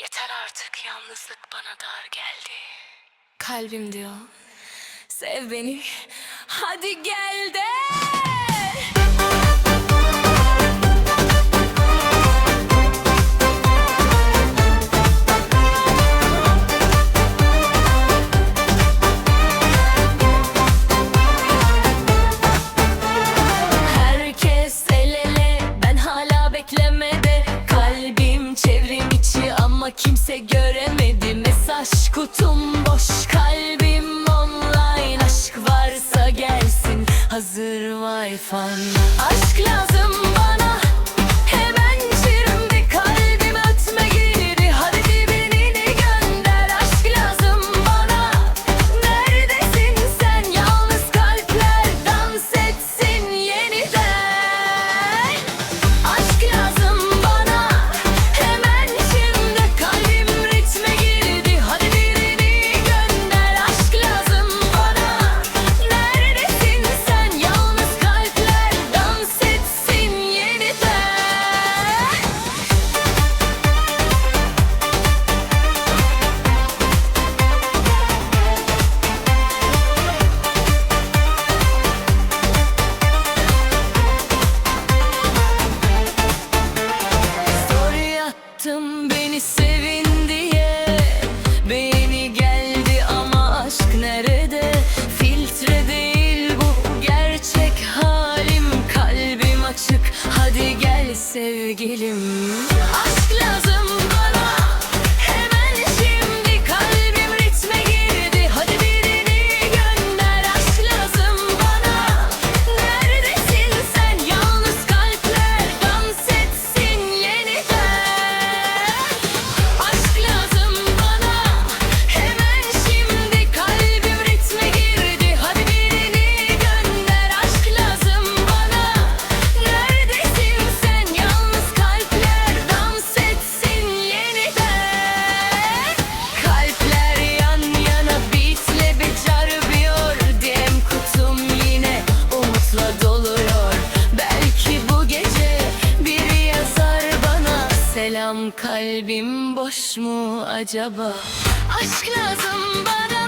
Yeter artık yalnızlık bana dar geldi. Kalbim diyor. Sev beni. Hadi gel de. Kutum boş kalbim online. Aşk varsa gelsin hazır wifi'm Aşk lazım Beni sevin diye. Beğeni geldi ama aşk nerede? Filtre değil bu gerçek halim. Kalbim açık. Hadi gel sevgilim. Aşk lazım Selam kalbim boş mu acaba? Aşk lazım bana